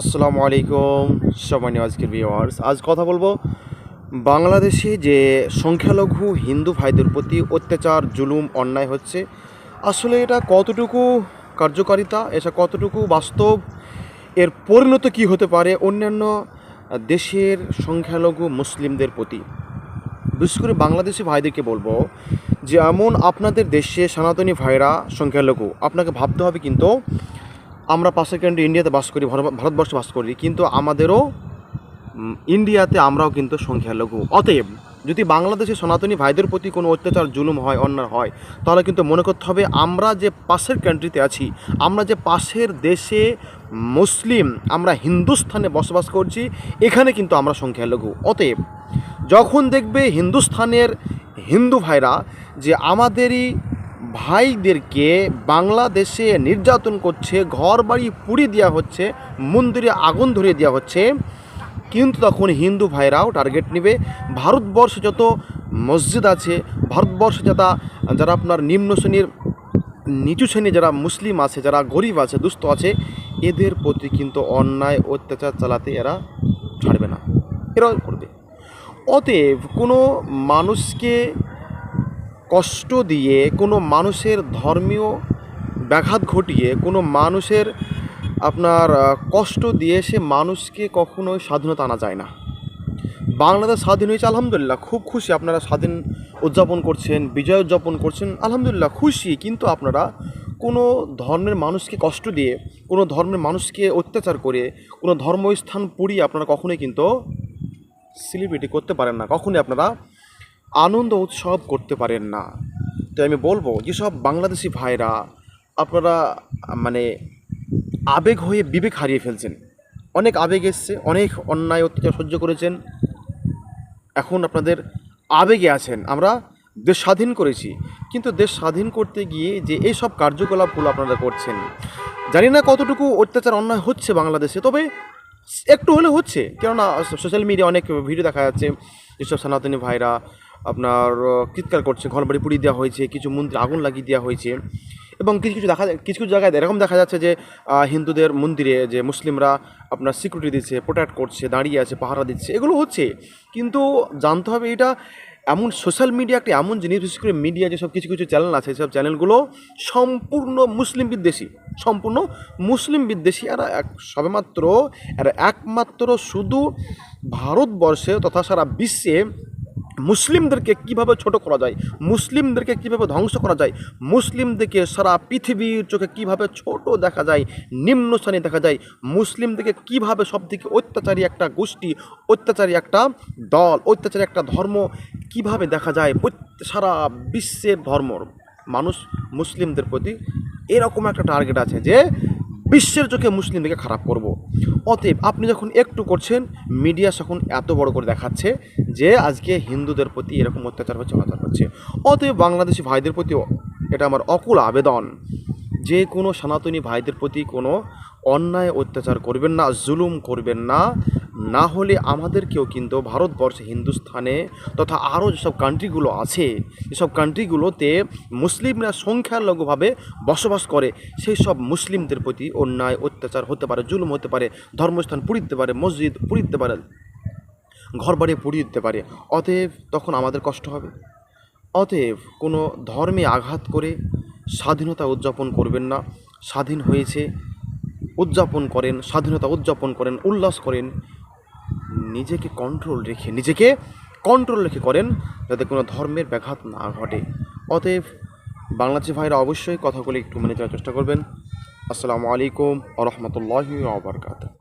আসসালামু আলাইকুম সম্মানীয় আজকের ভিওয়ার্স আজ কথা বলব বাংলাদেশে যে সংখ্যালঘু হিন্দু ভাইদের প্রতি অত্যাচার, জুলুম, অন্যায় হচ্ছে, আসলে এটা কতটুকু কার্যকারিতা, এটা কতটুকু বাস্তব, এর পরিণত কি হতে পারে অন্যান্য দেশের সংখ্যালঘু মুসলিমদের প্রতি? বিশেষ করে বাংলাদেশি ভাইদেরকে বলব যে, এমন আপনাদের দেশে সনাতনী ভাইরা সংখ্যালঘু, আপনাকে ভাবতে হবে কিন্তু আমরা পাশের কান্ট্রি ইন্ডিয়াতে বাস করি, ভারত- ভারতবর্ষে বাস করি, কিন্তু আমাদেরও ইন্ডিয়াতে আমরাও কিন্তু সংখ্যালঘু। অতএব, যদি বাংলাদেশে সনাতনী ভাইদের প্রতি কোনো অত্যাচার, জুলুম হয়, অন্যায় হয়, তাহলে কিন্তু মনে করতে হবে আমরা যে পাশের কান্ট্রিতে আছি, আমরা যে পাশের দেশে মুসলিম, আমরা হিন্দুস্থানে বসবাস করছি, এখানে কিন্তু আমরা সংখ্যালঘু। অতএব, যখন দেখবে হিন্দুস্থানের হিন্দু ভাইরা যে আমাদেরই ভাইদেরকে বাংলাদেশে নির্যাতন করছে ঘর বাড়ি পুড়িয়ে দেওয়া হচ্ছে, মন্দিরে আগুন ধরিয়ে দেওয়া হচ্ছে। কিন্তু তখন হিন্দু ভাইরাও টার্গেট নেবে। ভারতবর্ষে যত মসজিদ আছে, ভারতবর্ষে যারা যারা আপনার নিম্ন শ্রেণির, নিচু শ্রেণি যারা মুসলিম আছে, যারা গরিব আছে, দুস্থ আছে, এদের প্রতি কিন্তু অন্যায়, অত্যাচার চালাতে এরা ছাড়বে না। এরাও করবে। অতএব কোনো মানুষকে কষ্ট দিয়ে কোনো মানুষের ধর্মীয় ব্যাঘাত ঘটিয়ে, কোনো মানুষের আপনার কষ্ট দিয়ে সে মানুষকে কখনোই স্বাধীনতা আনা যায় না। বাংলাদেশ স্বাধীন হয়েছে, আলহামদুলিল্লাহ। খুব খুশি আপনারা স্বাধীন উদযাপন করছেন, বিজয় উদযাপন করছেন, আলহামদুলিল্লাহ খুশি। কিন্তু আপনারা কোনো ধর্মের মানুষকে কষ্ট দিয়ে, কোনো ধর্মের মানুষকে অত্যাচার করে, কোনো ধর্মস্থান পুড়িয়ে আপনারা কখনোই কিন্তু সেলিব্রিটি করতে পারেন না। কখনোই আপনারা আনন্দ উৎসব করতে পারেন না। তো আমি বলব, যেসব বাংলাদেশি ভাইরা আপনারা মানে আবেগ হয়ে বিবেক হারিয়ে ফেলছেন, অনেক আবেগ এসছে, অনেক অন্যায় অত্যাচার সহ্য করেছেন, এখন আপনাদের আবেগে আছেন। আমরা দেশ স্বাধীন করেছি, কিন্তু দেশ স্বাধীন করতে গিয়ে যে এইসব কার্যকলাপগুলো আপনারা করছেন, জানি না কতটুকু অত্যাচার অন্যায় হচ্ছে বাংলাদেশে, তবে একটু হলে হচ্ছে। কেননা সোশ্যাল মিডিয়া অনেক ভিডিও দেখা যাচ্ছে, যেসব সনাতনী ভাইরা আপনার চিৎকার করছে ঘর বাড়ি পুড়িয়ে দেওয়া হয়েছে, কিছু মন্দিরে আগুন লাগিয়ে দেওয়া হয়েছে এবং কিছু কিছু দেখা, কিছু কিছু জায়গায় এরকম দেখা যাচ্ছে যে হিন্দুদের মন্দিরে যে মুসলিমরা আপনার সিকিউরিটি দিচ্ছে প্রোটেক্ট করছে, দাঁড়িয়ে আছে, পাহারা দিচ্ছে, এগুলো হচ্ছে। কিন্তু জানতে হবে এটা এমন সোশ্যাল মিডিয়া একটা এমন জিনিস, বিশেষ করে মিডিয়া যেসব কিছু কিছু চ্যানেল আছে সেসব চ্যানেলগুলো সম্পূর্ণ মুসলিম বিদ্বেষী, সম্পূর্ণ মুসলিম বিদ্বেষী আর এক, সবেমাত্র, এরা একমাত্র শুধু ভারতবর্ষে তথা সারা বিশ্বে মুসলিমদেরকে কীভাবে ছোট করা যায়? মুসলিমদেরকে কীভাবে ধ্বংস করা যায়? মুসলিমদেরকে সারা পৃথিবীর চোখে কীভাবে ছোট দেখা যায়? নিম্ন শ্রেণি দেখা যায় মুসলিমদেরকে কীভাবে থেকে অত্যাচারী একটা গোষ্ঠী, অত্যাচারী একটা দল, অত্যাচারী একটা ধর্ম কীভাবে দেখা যায়? সারা বিশ্বের ধর্ম, মানুষ মুসলিমদের প্রতি এরকম একটা টার্গেট আছে যে বিশ্বের চোখে মুসলিমদেরকে খারাপ করব। অতএব আপনি যখন একটু করছেন মিডিয়া যখন এত বড় করে দেখাচ্ছে যে আজকে হিন্দুদের প্রতি এরকম অত্যাচার হচ্ছে অত্যাচার হচ্ছে অতএব বাংলাদেশি ভাইদের প্রতিও এটা আমার অকুল আবেদন যে কোনো সনাতনী ভাইদের প্রতি কোনো অন্যায়, অত্যাচার করবেন না, জুলুম করবেন না। না হলে আমাদেরকেও কিন্তু ভারতবর্ষে হিন্দুস্থানে তথা আরও যেসব কান্ট্রিগুলো আছে, যেসব কান্ট্রিগুলোতে মুসলিমরা সংখ্যালঘুভাবে বসবাস করে সেই সব মুসলিমদের প্রতি অন্যায়, অত্যাচার হতে পারে, জুলুম হতে পারে, ধর্মস্থান পুড়িয়ে দিতে পারে, মসজিদ পুড়িয়ে দিতে পারে ঘর বাড়ি পুড়িয়ে দিতে পারে, অতএব তখন আমাদের কষ্ট হবে। অতএব কোনো ধর্মে আঘাত করে স্বাধীনতা উদযাপন করবেন না। স্বাধীন হয়েছে উদযাপন করেন, স্বাধীনতা উদযাপন করেন, উল্লাস করেন, নিজেকে কন্ট্রোল রেখে, নিজেকে কন্ট্রোল রেখে করেন যাতে কোনো ধর্মের ব্যাঘাত না ঘটে। অতএব বাংলাদেশি ভাইরা অবশ্যই কথাগুলি একটু মেনে চলার চেষ্টা করবেন। আসসালামু আলাইকুম আ রহমতুল্লাহি আবরকাত